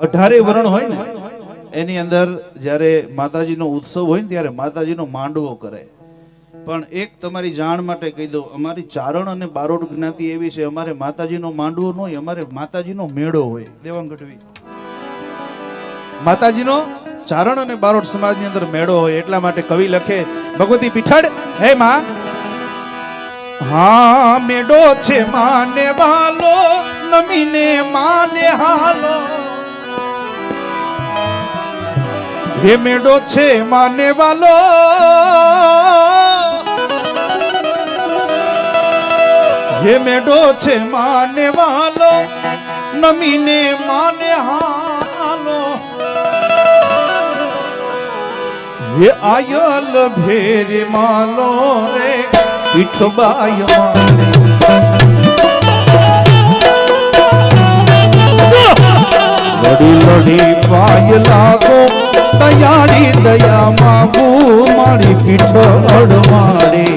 અઢારે વરણ હોય ને? એની અંદર જ્યારે માતાજીનો ઉત્સવ હોય ને ત્યારે માતાજીનો માંડવો કરે. પણ એક તમારી જાણ માટે કહી દઉં અમારી ચારણ અને બારોટ જ્ઞાતિ એવી છે અમારે માતાજીનો માંડવો ન હોય અમારે માતાજીનો મેળો હોય. દેવાંગ ગઢવી. માતાજીનો ચારણ અને બારોટ સમાજની અંદર મેળો હોય એટલા માટે કવિ લખે ભગવતી પીઠડ હે માં. હા મેળો છે માને વાલો નમીને માને હાલો. હે મેડો છે માને વાલો હે મેડો છે માને વાલો નમીને માને હાલો હે આયલ ભેરી માલો રે પીઠબાય માને લડી લડી પાય લાગો દયાળી દયા માગું મારી પીઠ અડમાડી.